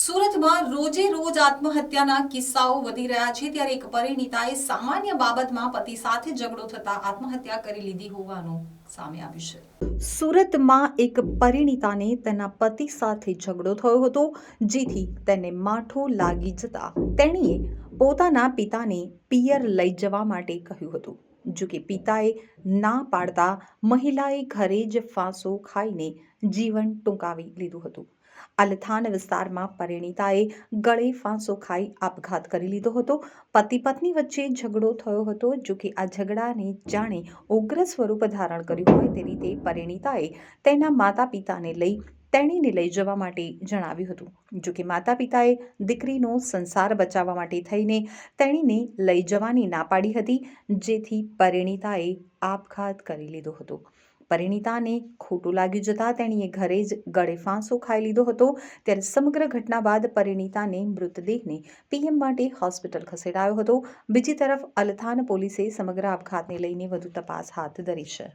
સુરતમાં રોજે રોજ આત્મહત્યાના કિસ્સાઓ વધી રહ્યા છે ત્યારે એક પરિણીતાએ સામાન્ય બાબતમાં પતિ સાથે ઝઘડો થતા આત્મહત્યા કરી લીધી હોવાનું સામે આવ્યું છે. સુરતમાં એક પરિણીતાને તેના પતિ સાથે ઝઘડો થયો હતો, જેથી તેને માઠો લાગી જતા તેણીએ પોતાના પિતાને પિયર લઈ જવા માટે કહ્યું હતું. જો કે પિતાએ ના પાડતા મહિલાએ ઘરે જ ફાંસો ખાઈને જીવન ટૂંકાવી લીધું હતું. અલથાન વિસ્તારમાં પરિણીતાએ ગળે ફાંસો ખાઈ આપઘાત કરી લીધો હતો. પતિ પત્ની વચ્ચે ઝઘડો થયો હતો. જો કે આ ઝઘડાને જાણે ઉગ્ર સ્વરૂપ ધારણ કર્યું હોય તે રીતે પરિણીતાએ તેના માતા પિતાને લઈ તેણીને લઈ જવા માટે જણાવ્યું હતું. જોકે માતા પિતાએ દીકરીનો સંસાર બચાવવા માટે થઈને તેણીને લઈ જવાની ના પાડી હતી, જેથી પરિણીતાએ આપઘાત કરી લીધો હતો. પરિણીતાને ખોટું લાગી જતાં તેણીએ ઘરે જ ગળે ફાંસો ખાઈ લીધો હતો. ત્યારે સમગ્ર ઘટના બાદ પરિણીતાને મૃતદેહને પીએમ માટે હોસ્પિટલ ખસેડાયો હતો. બીજી તરફ અલથાન પોલીસે સમગ્ર આપઘાતને લઈને વધુ તપાસ હાથ ધરી છે.